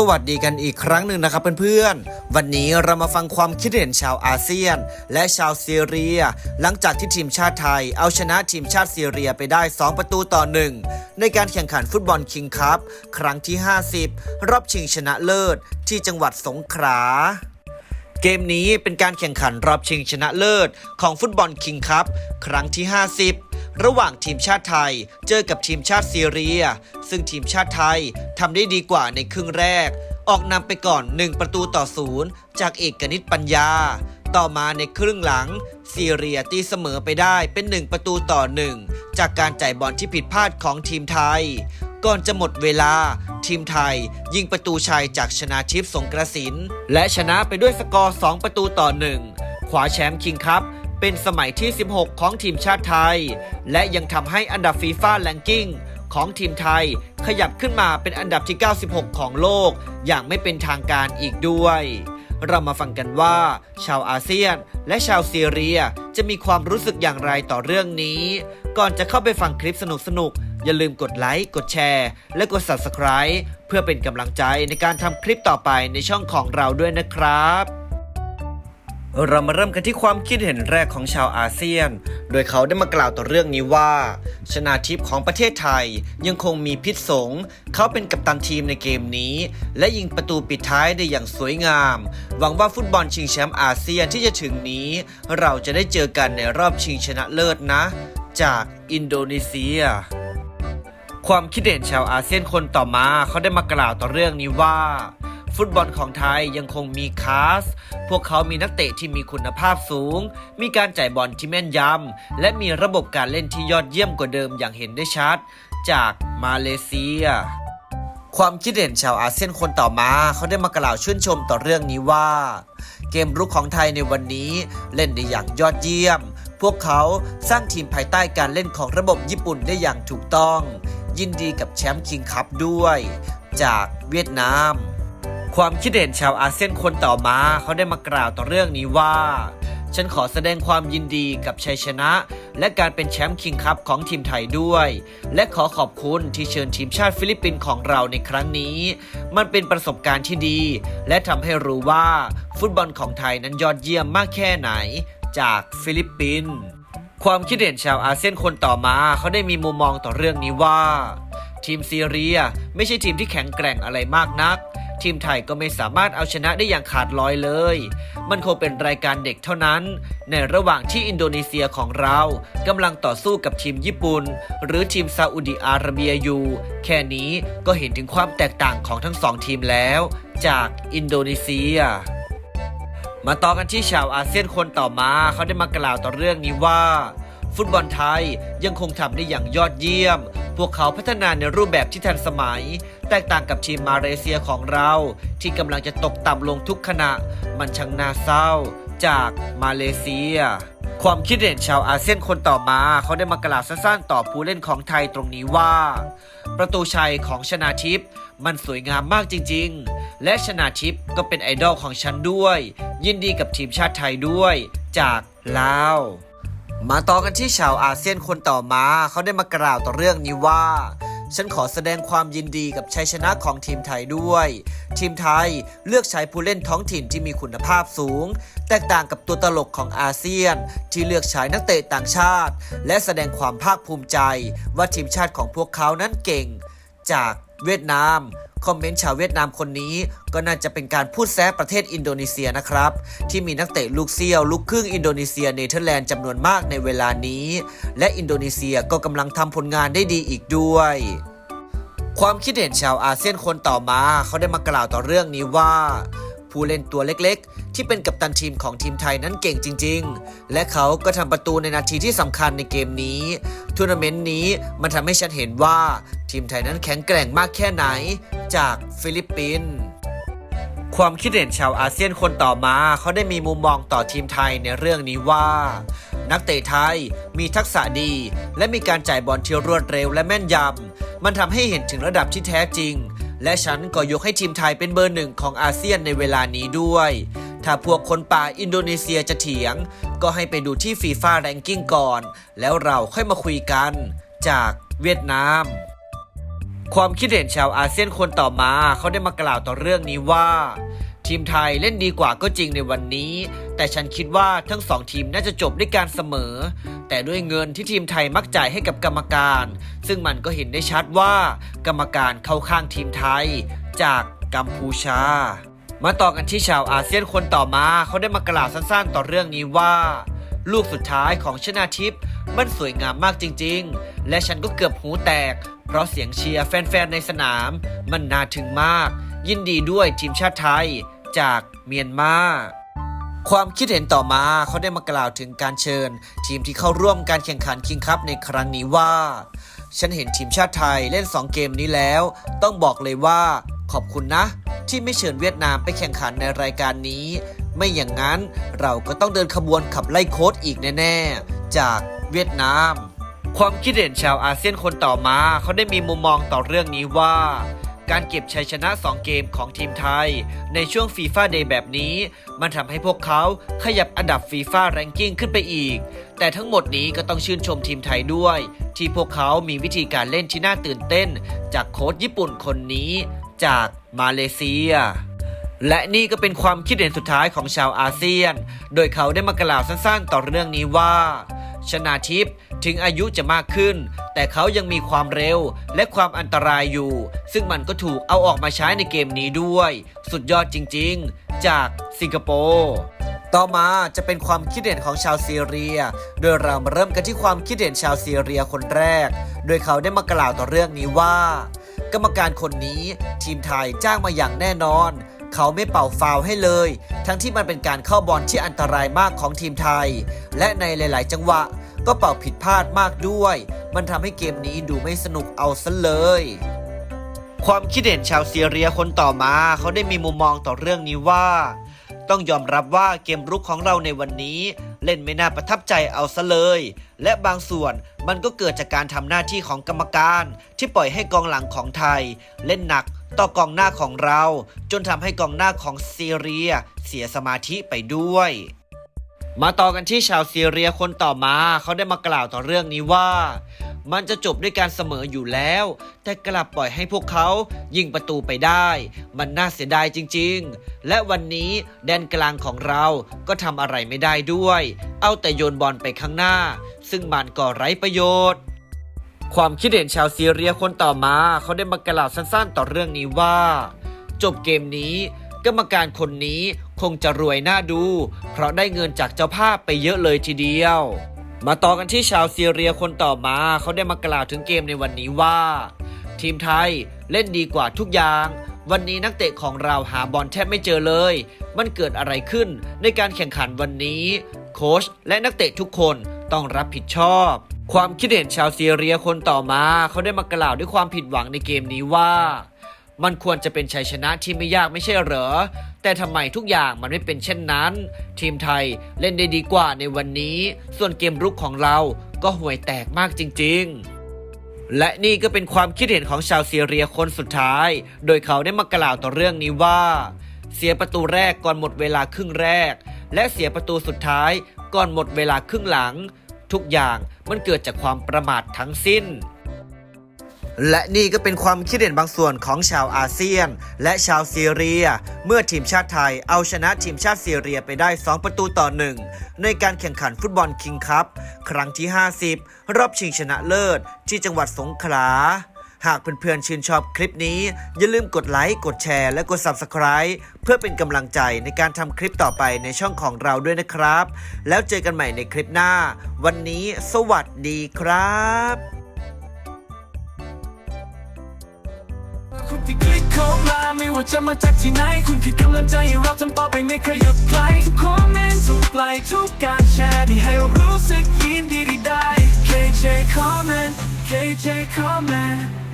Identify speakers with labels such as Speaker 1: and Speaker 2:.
Speaker 1: สวัสดีกันอีกครั้งหนึ่งนะครับเพื่อนๆ วันนี้เรามาฟังความคิดเห็นชาวอาเซียน และชาวซีเรีย หลังจากที่ทีมชาติไทย เอาชนะทีมชาติซีเรียไปได้ 2 ประตูต่อ 1 ในการแข่งขันฟุตบอลคิงคัพครั้งที่ 50 รอบชิงชนะเลิศ ที่จังหวัดสงขลาเกมนี้เป็นการแข่งขันรอบชิงชนะเลิศ ของฟุตบอลคิงคัพครั้งที่ 50 ระหว่างทีมชาติไทย เจอกับทีมชาติซีเรีย ซึ่งทีมชาติไทยทำได้ดีกว่าในครึ่งแรก ออกนำไปก่อน 1 ประตูต่อศูนย์จากเอกนิตปัญญา ต่อมาในครึ่งหลัง ซีเรียตีเสมอไปได้เป็น 1 ประตูต่อ 1 จากการจ่ายบอลที่ผิดพลาดของทีมไทย ก่อนจะหมดเวลา ทีมไทย ยิงประตูชัยจากชนะทิพย์สงกระสิน และชนะไปด้วยสกอร์ 2 ประตูต่อ 1 ขวาแชมป์คิงคัพ เป็นสมัยที่ 16 ของทีมชาติไทย และยังทำให้อันดับฟีฟ่าแลนกิ้งของทีมไทยขยับขึ้นมาเป็นอันดับที่ 96 ของโลก อย่างไม่เป็นทางการอีกด้วย เรามาฟังกันว่า ชาวอาเซียนและชาวซีเรียจะมีความรู้สึกอย่างไรต่อเรื่องนี้ ก่อนจะเข้าไปฟังคลิปสนุกๆ อย่าลืมกดไลค์ กดแชร์ และกด Subscribe เพื่อเป็นกำลังใจในการทำคลิปต่อไปในช่องของเราด้วยนะครับ เรามาเริ่มกันที่ความคิดเห็นแรกของชาวอาเซียน โดยเขาได้มากล่าวต่อเรื่องนี้ว่า ชนาทิพของประเทศไทยยังคงมีพิษสง เขาเป็นกัปตันทีมในเกมนี้ และยิงประตูปิดท้ายได้อย่างสวยงาม หวังว่าฟุตบอลชิงแชมป์อาเซียนที่จะถึงนี้ เราจะได้เจอกันในรอบชิงชนะเลิศนะ จากอินโดนีเซียความคิดเห็นชาวอาเซียนคนต่อมาเขาได้มากล่าวต่อเรื่องนี้ว่า ฟุตบอลของไทยยังคงมีคาส พวกเขามีนักเตะที่มีคุณภาพสูง มีการจ่ายบอลที่แม่นยำ และมีระบบการเล่นที่ยอดเยี่ยมกว่าเดิมอย่างเห็นได้ชัด จากมาเลเซีย ความคิดเห็นชาวอาเซียนคนต่อมา เขาได้มากล่าวชื่นชมต่อเรื่องนี้ว่า เกมรุกของไทยในวันนี้เล่นได้อย่างยอดเยี่ยม พวกเขาสร้างทีมภายใต้การเล่นของระบบญี่ปุ่นได้อย่างถูกต้อง ยินดีกับแชมป์คิงคัพด้วย จากเวียดนาม ความคิดเห็นชาวอาเซียนคนต่อมาเขาได้มากล่าวต่อเรื่องนี้ว่า ฉันขอแสดงความยินดีกับชัยชนะ และการเป็นแชมป์คิงคัพของทีมไทยด้วย และขอขอบคุณที่เชิญทีมชาติฟิลิปปินส์ของเราในครั้งนี้ มันเป็นประสบการณ์ที่ดี และทำให้รู้ว่าฟุตบอลของไทยนั้นยอดเยี่ยมมากแค่ไหน จากฟิลิปปินส์ความคิดเห็นชาวอาเซียนคนต่อมาเขาได้มีมุมมองต่อเรื่องนี้ว่า ทีมซีเรียไม่ใช่ทีมที่แข็งแกร่งอะไรมากนัก ทีมไทยก็ไม่สามารถเอาชนะได้อย่างขาดลอยเลย มันคงเป็นรายการเด็กเท่านั้น ในระหว่างที่อินโดนีเซียของเรากำลังต่อสู้กับทีมญี่ปุ่น หรือทีมซาอุดิอาระเบียอยู่ แค่นี้ก็เห็นถึงความแตกต่างของทั้งสองทีมแล้ว จากอินโดนีเซียมาต่อกันที่ชาวอาเซียนคนต่อมาเขาได้มากล่าวต่อเรื่องนี้ว่า ฟุตบอลไทยยังคงทำได้อย่างยอดเยี่ยม พวกเขาพัฒนาในรูปแบบที่ทันสมัย แตกต่างกับทีมมาเลเซียของเรา ที่กำลังจะตกต่ำลงทุกขณะ มันช่างน่าเศร้า จากมาเลเซีย ความคิดเห็นชาวอาเซียนคนต่อมา เขาได้มากล่าวสั้นๆต่อผู้เล่นของไทยตรงนี้ว่า ประตูชัยของชนาทิพย์มันสวยงามมากจริง ๆ และชนาทิพย์ก็เป็นไอดอลของฉันด้วย ยินดีกับทีมชาติไทยด้วย จากลาว มาต่อกันที่ชาวอาเซียนคนต่อมา เขาได้มากล่าวต่อเรื่องนี้ว่า ฉันขอแสดงความยินดีกับชัยชนะของทีมไทยด้วย ทีมไทยเลือกใช้ผู้เล่นท้องถิ่นที่มีคุณภาพสูง แตกต่างกับตัวตลกของอาเซียน ที่เลือกใช้นักเตะต่างชาติ และแสดงความภาคภูมิใจ ว่าทีมชาติของพวกเขานั้นเก่ง จากเวียดนาม คอมเมนต์ชาวเวียดนามคนนี้ ก็น่าจะเป็นการพูดแซะประเทศอินโดนีเซียนะครับ ที่มีนักเตะลูกเซี่ยวลูกครึ่งอินโดนีเซียเนเธอร์แลนด์จำนวนมากในเวลานี้ และอินโดนีเซียก็กำลังทำผลงานได้ดีอีกด้วยความคิดเห็นชาวอาเซียนคนต่อมา เขาได้มากล่าวต่อเรื่องนี้ว่า ผู้เล่นตัวเล็กๆ ที่เป็นกัปตันทีมของทีมไทยนั้นเก่งจริง ๆ และเขาก็ทำประตูในนาทีที่สำคัญในเกมนี้ทัวร์นาเมนต์นี้มันทำให้ฉันเห็นว่าทีมไทยนั้นแข็งแกร่งมากแค่ไหน จากฟิลิปปินส์ความคิดเห็นชาวอาเซียนคนต่อมาเขาได้มีมุมมองต่อทีมไทยในเรื่องนี้ว่า นักเตะไทยมีทักษะดี และมีการจ่ายบอลที่รวดเร็วและแม่นยำมันทำให้เห็นถึงระดับที่แท้จริง และฉันก็ยกให้ทีมไทยเป็นเบอร์หนึ่งของอาเซียนในเวลานี้ด้วย ถ้าพวกคนป่าอินโดนีเซียจะเถียง ก็ให้ไปดูที่ฟีฟ่าแรงกิ้งก่อน แล้วเราค่อยมาคุยกัน จากเวียดนาม ความคิดเห็นชาวอาเซียนคนต่อมาเขาได้มากล่าวต่อเรื่องนี้ว่า ทีมไทยเล่นดีกว่าก็จริงในวันนี้ แต่ฉันคิดว่าทั้งสองทีมน่าจะจบด้วยการเสมอ แต่ด้วยเงินที่ทีมไทยมักจ่ายให้กับกรรมการ ซึ่งมันก็เห็นได้ชัดว่า กรรมการเข้าข้างทีมไทย จากกัมพูชา มาต่อกันที่ชาวอาเซียนคนต่อมาเขาได้มากล่าวสั้นๆ ต่อเรื่องนี้ว่า ลูกสุดท้ายของชนาทิพย์มันสวยงามมากจริง ๆ และฉันก็เกือบหูแตก เพราะเสียงเชียร์แฟนๆในสนาม มันน่าถึงมาก ยินดีด้วยทีมชาติไทย จากเมียนมา ความคิดเห็นต่อมาเขาได้มากล่าวถึงการเชิญ ทีมที่เข้าร่วมการแข่งขันคิงคัพในครั้งนี้ว่า ฉันเห็นทีมชาติไทยเล่น 2 เกมนี้แล้ว ต้องบอกเลยว่า ขอบคุณนะ ที่ไม่เชิญเวียดนามไปแข่งขันในรายการนี้ ไม่อย่างนั้นเราก็ต้องเดินขบวนขับไล่โค้ดอีกแน่ ๆ จากเวียดนาม ความคิดเห็นชาวอาเซียนคนต่อมาเขาได้มีมุมมองต่อเรื่องนี้ว่า การเก็บชัยชนะ 2 เกมของทีมไทย ในช่วงฟีฟ่าเดย์แบบนี้ มันทำให้พวกเขาขยับอันดับฟีฟ่าแรงกิ้งขึ้นไปอีก แต่ทั้งหมดนี้ก็ต้องชื่นชมทีมไทยด้วย ที่พวกเขามีวิธีการเล่นที่น่าตื่นเต้น จากโค้ชญี่ปุ่นคนนี้ จากมาเลเซียและนี่ก็เป็นความคิดเห็นสุดท้ายของชาวอาเซียน โดยเขาได้มากล่าวสั้นๆ ต่อเรื่องนี้ว่า ชนาทิพย์ ถึงอายุจะมากขึ้น แต่เขายังมีความเร็วและความอันตรายอยู่ ซึ่งมันก็ถูกเอาออกมาใช้ในเกมนี้ด้วย สุดยอดจริงๆ จากสิงคโปร์ต่อมาจะเป็นความคิดเห็นของชาวซีเรีย โดยเรามาเริ่มกันที่ความคิดเห็นชาวซีเรียคนแรก โดยเขาได้มากล่าวต่อเรื่องนี้ว่า กรรมการคนนี้ทีมไทยจ้างมาอย่างแน่นอน เขาไม่เป่าฟาวให้เลย ทั้งที่มันเป็นการเข้าบอลที่อันตรายมากของทีมไทย และในหลาย ๆ จังหวะ ก็เป่าผิดพลาดมากด้วย มันทำให้เกมนี้ดูไม่สนุกเอาซะเลย ความคิดเห็นชาวซีเรียคนต่อมาเขาได้มีมุมมองต่อเรื่องนี้ว่า ต้องยอมรับว่าเกมรุกของเราในวันนี้เล่นไม่น่าประทับใจเอาซะเลย และบางส่วนมันก็เกิดจากการทำหน้าที่ของกรรมการ ที่ปล่อยให้กองหลังของไทย เล่นหนักต่อกองหน้าของเรา จนทำให้กองหน้าของซีเรีย เสียสมาธิไปด้วย มาต่อกันที่ชาวซีเรียคนต่อมา เขาได้มากล่าวต่อเรื่องนี้ว่า มันจะจบด้วยการเสมออยู่แล้ว แต่กลับปล่อยให้พวกเขายิงประตูไปได้ มันน่าเสียดายจริง ๆ และวันนี้แดนกลางของเราก็ทำอะไรไม่ได้ด้วย เอาแต่โยนบอลไปข้างหน้า ซึ่งมันก็ไร้ประโยชน์ ความคิดเห็นชาวซีเรียคนต่อมา เขาได้มากล่าวสั้นๆ ต่อเรื่องนี้ว่า จบเกมนี้ กรรมการคนนี้คงจะรวยน่าดู เพราะได้เงินจากเจ้าภาพไปเยอะเลยทีเดียว มาต่อกันที่ชาวซีเรียคนต่อมาเขาได้มากล่าวถึงเกมในวันนี้ว่า ทีมไทยเล่นดีกว่าทุกอย่าง วันนี้นักเตะของเราหาบอลแทบไม่เจอเลย มันเกิดอะไรขึ้นในการแข่งขันวันนี้ โค้ชและนักเตะทุกคนต้องรับผิดชอบ ความคิดเห็นชาวซีเรียคนต่อมาเขาได้มากล่าวด้วยความผิดหวังในเกมนี้ว่า มันควรจะเป็นชัยชนะที่ไม่ยากไม่ใช่เหรอ แต่ทำไมทุกอย่างมันไม่เป็นเช่นนั้น ทีมไทยเล่นได้ดีกว่าในวันนี้ ส่วนเกมรุกของเราก็ห่วยแตกมากจริง ๆและนี่ก็เป็นความคิดเห็นของชาวซีเรียคนสุดท้าย โดยเขาได้มากล่าวต่อเรื่องนี้ว่า เสียประตูแรกก่อนหมดเวลาครึ่งแรก และเสียประตูสุดท้ายก่อนหมดเวลาครึ่งหลัง ทุกอย่างมันเกิดจากความประมาททั้งสิ้น และนี่ก็เป็นความคิดเห็นบางส่วนของชาวอาเซียน และชาวซีเรีย เมื่อทีมชาติไทยเอาชนะทีมชาติซีเรียไปได้ 2 ประตูต่อ 1 ในการแข่งขันฟุตบอลคิงคัพครั้งที่ 50 รอบชิงชนะเลิศ ที่จังหวัดสงขลาหากเพื่อนๆชื่นชอบคลิปนี้ อย่าลืมกดไลค์ กดแชร์ และกด Subscribe เพื่อเป็นกำลังใจในการทำคลิปต่อไปในช่องของเราด้วยนะครับ แล้วเจอกันใหม่ในคลิปหน้า วันนี้สวัสดีครับ
Speaker 2: ที่คลิกเข้ามาไม่ว่าจะมาจากที่ไหน คุณคือกำลังใจให้เราทำต่อไปไม่เคยหยุดไกลทุกคอมเมนต์ทุกไลค์ทุกการแชร์ที่ให้เรารู้สึกยินดีได้ KJ comment KJ comment